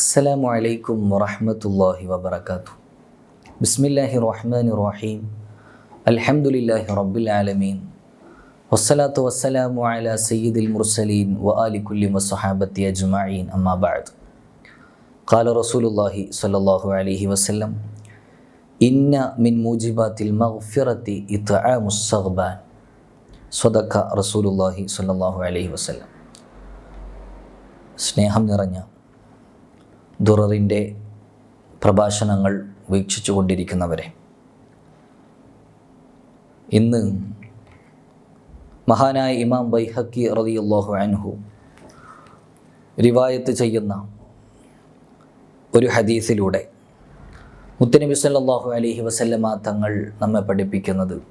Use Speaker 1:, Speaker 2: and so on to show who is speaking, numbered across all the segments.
Speaker 1: السلام عليكم ورحمة الله وبركاته بسم الله الرحمن الرحيم الحمد لله رب العالمين والصلاة والسلام على سيد المرسلين وآل كل وصحابة أجمعين أما بعد قال رسول الله صلى الله عليه وسلم إن من موجبات المغفرة إطعام الصغبان صدق رسول الله صلى الله عليه وسلم സ്നേഹം നിറഞ്ഞ ദുററിന്റെ പ്രഭാഷണങ്ങൾ വീക്ഷിച്ചു കൊണ്ടിരിക്കുന്നവരെ. ഇന്ന് മഹാനായ ഇമാം ബൈഹക്കി റളിയല്ലാഹു അൻഹു റിവായത്ത് ചെയ്യുന്ന ഒരു ഹദീസിലൂടെ മുത്തനബി സല്ലാഹു അലഹി വസല്ലമ തങ്ങൾ നമ്മെ പഠിപ്പിക്കുന്നത്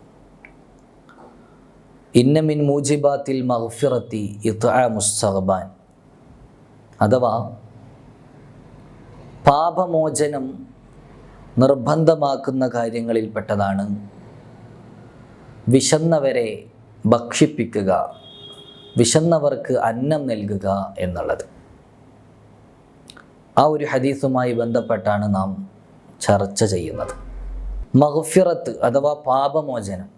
Speaker 1: ഇന്നമിൻ മൂജിബാത്തിൽ മഹ്ഫിറത്തി മഗ്ഫിറത്തി ഇത്ആമുസ്സഗ്ബാൻ അഥവാ പാപമോചനം നിർബന്ധമാക്കുന്ന കാര്യങ്ങളിൽപ്പെട്ടതാണ് വിശന്നവരെ ഭക്ഷിപ്പിക്കുക വിശന്നവർക്ക് അന്നം നൽകുക എന്നുള്ളത്. ആ ഒരു ഹദീസുമായി ബന്ധപ്പെട്ടാണ് നാം ചർച്ച ചെയ്യുന്നത്. മഹഫിറത്ത് അഥവാ പാപമോചനം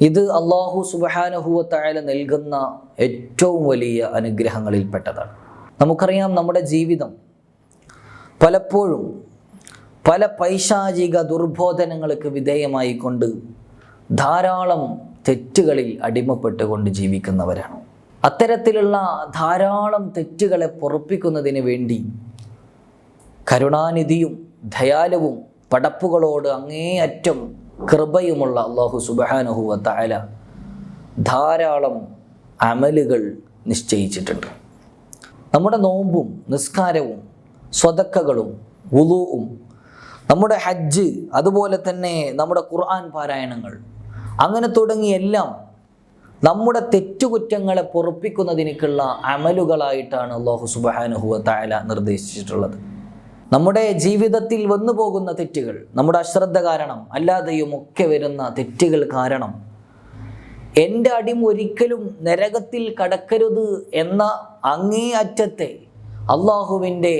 Speaker 1: ഇത് അള്ളാഹു സുബാനഹുവത്തായ നൽകുന്ന ഏറ്റവും വലിയ അനുഗ്രഹങ്ങളിൽപ്പെട്ടതാണ്. നമുക്കറിയാം നമ്മുടെ ജീവിതം പലപ്പോഴും പല പൈശാചിക ദുർബോധനങ്ങൾക്ക് വിധേയമായിക്കൊണ്ട് ധാരാളം തെറ്റുകളിൽ അടിമപ്പെട്ടുകൊണ്ട് ജീവിക്കുന്നവരാണ്. അത്തരത്തിലുള്ള ധാരാളം തെറ്റുകളെ പൊറപ്പിക്കുന്നതിന് വേണ്ടി കരുണാനിധിയും ദയാലുവും പടപ്പുകളോട് അങ്ങേയറ്റം കൃപയുമുള്ള അള്ളാഹു സുബാനഹുവ താല ധാരാളം അമലുകൾ നിശ്ചയിച്ചിട്ടുണ്ട്. നമ്മുടെ നോമ്പും നിസ്കാരവും സ്വതക്കകളും വുളുവും. നമ്മുടെ ഹജ്ജ് അതുപോലെ തന്നെ നമ്മുടെ ഖുർആൻ പാരായണങ്ങൾ. അങ്ങനെ തുടങ്ങിയെല്ലാം നമ്മുടെ തെറ്റുകുറ്റങ്ങളെ പൊറപ്പിക്കുന്നതിനേക്കുള്ള അമലുകളായിട്ടാണ് അള്ളാഹു സുബാനുഹുവ തായാല നിർദ്ദേശിച്ചിട്ടുള്ളത്. നമ്മുടെ ജീവിതത്തിൽ വന്നു പോകുന്ന തെറ്റുകൾ നമ്മുടെ അശ്രദ്ധ കാരണം അല്ലാതെയും ഒക്കെ വരുന്ന തെറ്റുകൾ കാരണം എന്റെ അടിമ ഒരിക്കലും നരകത്തിൽ കടക്കരുത് എന്ന അങ്ങേ അറ്റത്തെ അള്ളാഹുവിന്റെ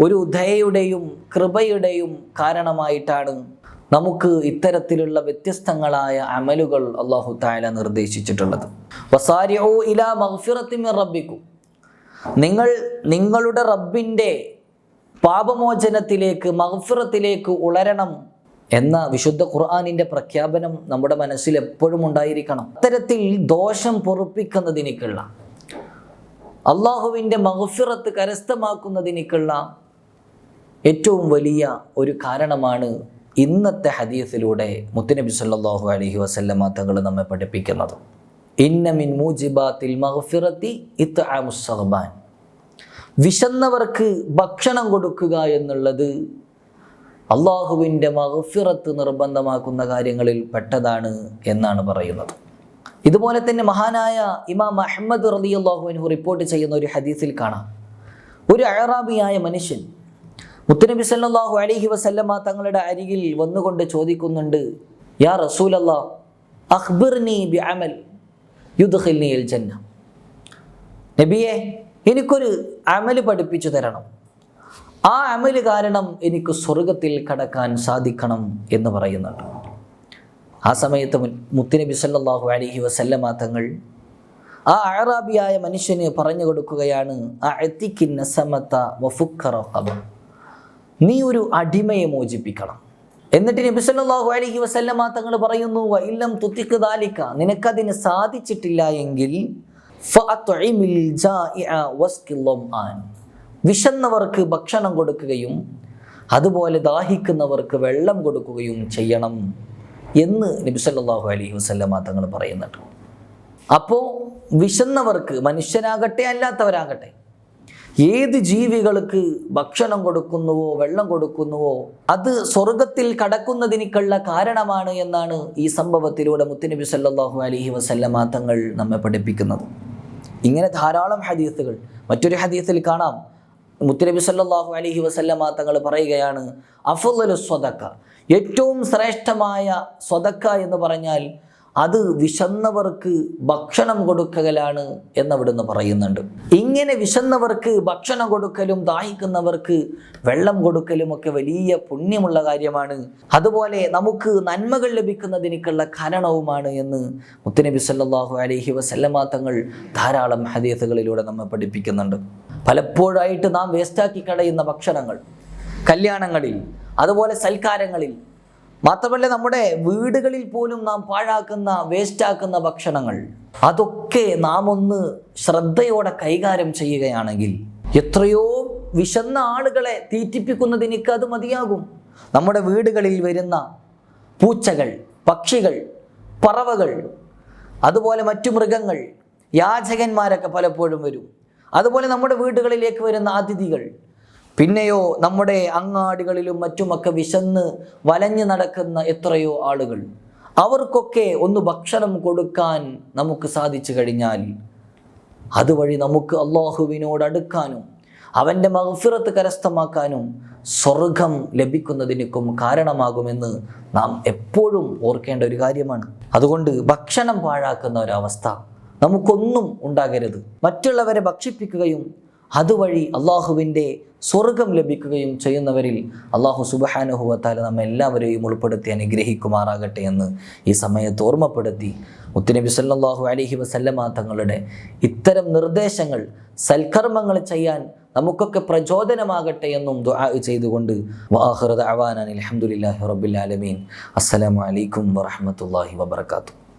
Speaker 1: ഒരു ദയയുടെയും കൃപയുടെയും കാരണമായിട്ടാണ് നമുക്ക് ഇത്തരത്തിലുള്ള വ്യത്യസ്തങ്ങളായ അമലുകൾ അള്ളാഹു താല നിർദ്ദേശിച്ചിട്ടുള്ളത്. വസാരിയോ ഇലാ മഹ്ഫിറത്തിൻ റബ്ബിക്കും. നിങ്ങൾ നിങ്ങളുടെ റബ്ബിന്റെ പാപമോചനത്തിലേക്ക് മഹ്ഫിറത്തിലേക്ക് ഉളരണം എന്ന വിശുദ്ധ ഖുർആാനിന്റെ പ്രഖ്യാപനം നമ്മുടെ മനസ്സിൽ എപ്പോഴും ഉണ്ടായിരിക്കണം. അത്തരത്തിൽ ദോഷം പൊറുപ്പിക്കുന്നതിനേക്കുള്ള അള്ളാഹുവിന്റെ മഹഫിറത്ത് കരസ്ഥമാക്കുന്നതിനേക്കുള്ള ഏറ്റവും വലിയ ഒരു കാരണമാണ് ഇന്നത്തെ ഹദീസിലൂടെ മുത്തനബി സല്ലാഹു അലഹി വസല്ലമ തങ്ങൾ നമ്മെ പഠിപ്പിക്കുന്നത്. ഇന്നമിൻ മൂജിബാത്തിൽ മഹഫിറത്തി ഇത്ആമുസ്സഹബാൻ വിശന്നവർക്ക് ഭക്ഷണം കൊടുക്കുക എന്നുള്ളത് അള്ളാഹുവിന്റെ മഹഫിറത്ത് നിർബന്ധമാക്കുന്ന കാര്യങ്ങളിൽ പെട്ടതാണ് എന്നാണ് പറയുന്നത്. ഇതുപോലെ തന്നെ മഹാനായ ഇമാം അഹമ്മദ് റലി അള്ളാഹുവിനു റിപ്പോർട്ട് ചെയ്യുന്ന ഒരു ഹദീസിൽ കാണാം. ഒരു അഴറാബിയായ മനുഷ്യൻ മുത്തനബി സല്ലാഹു അലഹി വസല്ലമ തങ്ങളുടെ അരികിൽ വന്നുകൊണ്ട് ചോദിക്കുന്നുണ്ട് യാ റസൂൽ അല്ലാ അഖ്ബിർനി ബി അമൽ ജന്ന നബിയെ എനിക്കൊരു അമൽ പഠിപ്പിച്ചു തരണം. ആ അമൽ കാരണം എനിക്ക് സ്വർഗത്തിൽ കടക്കാൻ സാധിക്കണം എന്ന് പറയുന്നുണ്ട്. ആ സമയത്ത് മുത്തുനബി സല്ലാഹു അലഹി വസല്ലമ തങ്ങൾ ആ അഴറാബിയായ മനുഷ്യന് പറഞ്ഞു കൊടുക്കുകയാണ് നീ ഒരു അടിമയെ മോചിപ്പിക്കണം. എന്നിട്ട് നബി സല്ലാഹു അലഹി വസല്ലമ തങ്ങൾ പറയുന്നു ഇല്ലം തുത്തിക്ക് ദാലിക്ക നിനക്കതിന് സാധിച്ചിട്ടില്ല എങ്കിൽ വിശന്നവർക്ക് ഭക്ഷണം കൊടുക്കുകയും അതുപോലെ ദാഹിക്കുന്നവർക്ക് വെള്ളം കൊടുക്കുകയും ചെയ്യണം എന്ന് നബി സല്ലല്ലാഹു അലൈഹി വസല്ലമ തങ്ങൾ പറയുന്നുണ്ട്. അപ്പോൾ വിശന്നവർക്ക് മനുഷ്യരാകട്ടെ അല്ലാത്തവരാകട്ടെ ഏത് ജീവികൾക്ക് ഭക്ഷണം കൊടുക്കുന്നുവോ വെള്ളം കൊടുക്കുന്നുവോ അത് സ്വർഗത്തിൽ കടക്കുന്നതിനേക്കുള്ള കാരണമാണ് എന്നാണ് ഈ സംഭവത്തിലൂടെ മുത്തുനബി സല്ലാഹു അലഹി വസല്ലമ തങ്ങൾ നമ്മെ പഠിപ്പിക്കുന്നത്. ഇങ്ങനെ ധാരാളം ഹദീസുകൾ മറ്റൊരു ഹദീസിൽ കാണാം. മുത്തുനബി സല്ലാഹു അലഹി വസല്ലമ തങ്ങൾ പറയുകയാണ് അഫുലു സ്വതക്ക ഏറ്റവും ശ്രേഷ്ഠമായ സ്വതക്ക എന്ന് പറഞ്ഞാൽ അത് വിശന്നവർക്ക് ഭക്ഷണം കൊടുക്കലാണ് എന്നവിടുന്ന് പറയുന്നുണ്ട്. ഇങ്ങനെ വിശന്നവർക്ക് ഭക്ഷണം കൊടുക്കലും ദാഹിക്കുന്നവർക്ക് വെള്ളം കൊടുക്കലും ഒക്കെ വലിയ പുണ്യമുള്ള കാര്യമാണ്. അതുപോലെ നമുക്ക് നന്മകൾ ലഭിക്കുന്നതിനേക്കുള്ള കാരണവുമാണ് എന്ന് മുത്തനബി സല്ലാഹു അലഹി വസല്ലമ തങ്ങൾ ധാരാളം ഹദീസുകളിലൂടെ നമ്മെ പഠിപ്പിക്കുന്നുണ്ട്. പലപ്പോഴായിട്ട് നാം വേസ്റ്റാക്കി കളയുന്ന ഭക്ഷണങ്ങൾ കല്യാണങ്ങളിൽ അതുപോലെ സൽക്കാരങ്ങളിൽ മാത്രമല്ല നമ്മുടെ വീടുകളിൽ പോലും നാം പാഴാക്കുന്ന വേസ്റ്റാക്കുന്ന ഭക്ഷണങ്ങൾ അതൊക്കെ നാം ഒന്ന് ശ്രദ്ധയോടെ കൈകാര്യം ചെയ്യുകയാണെങ്കിൽ എത്രയോ വിശന്ന ആളുകളെ തീറ്റിപ്പിക്കുന്നതിനിക്ക് അത് മതിയാകും. നമ്മുടെ വീടുകളിൽ വരുന്ന പൂച്ചകൾ പക്ഷികൾ പറവകൾ അതുപോലെ മറ്റു മൃഗങ്ങൾ യാചകന്മാരൊക്കെ പലപ്പോഴും വരും. അതുപോലെ നമ്മുടെ വീടുകളിലേക്ക് വരുന്ന അതിഥികൾ പിന്നെയോ നമ്മുടെ അങ്ങാടികളിലും മറ്റുമൊക്കെ വിശന്ന് വലഞ്ഞു നടക്കുന്ന എത്രയോ ആളുകൾ. അവർക്കൊക്കെ ഒന്ന് ഭക്ഷണം കൊടുക്കാൻ നമുക്ക് സാധിച്ചു കഴിഞ്ഞാൽ അതുവഴി നമുക്ക് അള്ളാഹുവിനോട് അടുക്കാനും അവന്റെ മഹഫിറത്ത് കരസ്ഥമാക്കാനും സ്വർഗം ലഭിക്കുന്നതിനും കാരണമാകുമെന്ന് നാം എപ്പോഴും ഓർക്കേണ്ട ഒരു കാര്യമാണ്. അതുകൊണ്ട് ഭക്ഷണം പാഴാക്കുന്ന ഒരവസ്ഥ നമുക്കൊന്നും ഉണ്ടാകരുത്. മറ്റുള്ളവരെ ഭക്ഷിപ്പിക്കുകയും അതുവഴി അള്ളാഹുവിന്റെ സ്വർഗം ലഭിക്കുകയും ചെയ്യുന്നവരിൽ അള്ളാഹു സുബഹാനുഹുവത്താല നമ്മെ എല്ലാവരെയും ഉൾപ്പെടുത്തി അനുഗ്രഹിക്കുമാറാകട്ടെ എന്ന് ഈ സമയത്ത് ഓർമ്മപ്പെടുത്തി. മുത്തുനബി സല്ലാഹു അലഹി വസല്ലമ തങ്ങളുടെ ഇത്തരം നിർദ്ദേശങ്ങൾ സൽക്കർമ്മങ്ങൾ ചെയ്യാൻ നമുക്കൊക്കെ പ്രചോദനമാകട്ടെ എന്നും ദുആ ചെയ്തുകൊണ്ട് വാഹൃദ അവാനാൻ അലഹമുല്ലാഹി റബ്ബിൽ ആലമീൻ. അസ്സലാമു അലൈക്കും വറഹ്മത്തുള്ളാഹി വബർക്കാത്തു